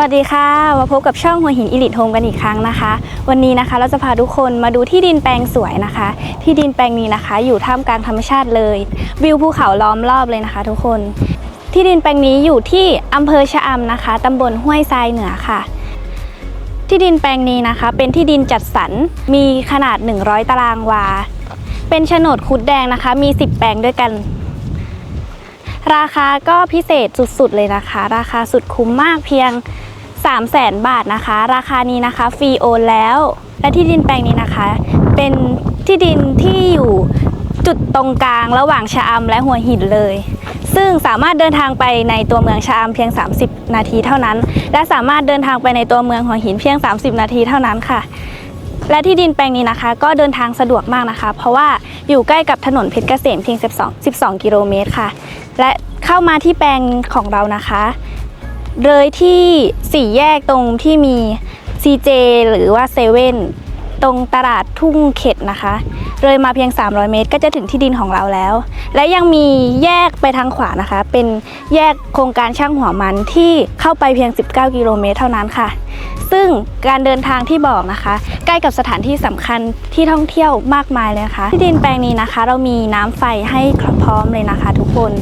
วัสดีค่ะ มาพบกับช่องหัวหินอิลิทโฮมกันอีกครั้งนะคะ วันนี้นะคะเราจะพาทุกคนมาดูที่ดินแปลงสวยนะคะ ที่ดินแปลงนี้นะคะ อยู่ท่ามกลางธรรมชาติเลย วิวภูเขาล้อมรอบเลยนะคะ ทุกคน ที่ดินแปลงนี้อยู่ที่อำเภอชะอำนะคะตำบลห้วยทรายเหนือค่ะ ที่ดินแปลงนี้นะคะ เป็นที่ดินจัดสรรมีขนาด 100 ตารางวา เป็นโฉนดคุดแดงนะคะ มี 10 แปลงด้วยกันราคาก็พิเศษสุดๆเลยนะคะ ราคาสุดคุ้มมากเพียง 3 0 0แสนบาทนะคะ ราคานี้นะคะฟรีโอนแล้ว และที่ดินแปลงนี้นะคะ เป็นที่ดินที่อยู่จุดตรงกลางระหว่างชะอำและหัวหินเลย ซึ่งสามารถเดินทางไปในตัวเมืองชะอำเพียง 30 นาทีเท่านั้น และสามารถเดินทางไปในตัวเมืองหัวหินเพียง 30 นาทีเท่านั้นค่ะ และที่ดินแปลงนี้นะคะ ก็เดินทางสะดวกมากนะคะ เพราะว่าอยู่ใกล้กับถนนเพชรเกษมเพียง 12 12 กิโลเมตรค่ะ และเข้ามาที่แปลงของเรานะคะ เลยที่สี่แยกตรงที่มี CJ หรือว่าเซเว่นตรงตลาดทุ่งเข็ดนะคะ เลยมาเพียง 300 เมตร ก็จะถึงที่ดินของเราแล้ว และยังมีแยกไปทางขวานะคะ เป็นแยกโครงการช่างหัวมันที่เข้าไปเพียง 19 กิโลเมตรเท่านั้นค่ะ ซึ่งการเดินทางที่บอกนะคะ ใกล้กับสถานที่สำคัญที่ท่องเที่ยวมากมายเลยนะคะ ที่ดินแปลงนี้นะคะ เรามีน้ำไฟให้พร้อมเลยนะคะ ทุกคน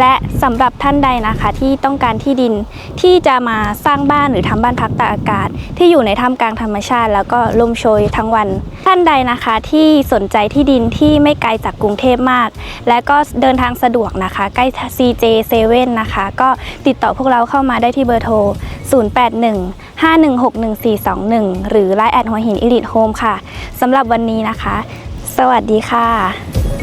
และสำหรับท่านใดนะคะที่ต้องการที่ดินที่จะมาสร้างบ้านหรือทำบ้านพักตากอากาศ ที่อยู่ในท่ามกลางธรรมชาติ แล้วก็ลมโชยทั้งวัน ท่านใดนะคะที่สนใจที่ดินที่ไม่ไกลจากกรุงเทพมาก และก็เดินทางสะดวกนะคะ ใกล้ CJ 7 นะคะ ก็ติดต่อพวกเราเข้ามาได้ที่เบอร์โทร 081 5161421 หรือ Line แอดหัวหินอิลิทโฮมค่ะสำหรับวันนี้นะคะ สวัสดีค่ะ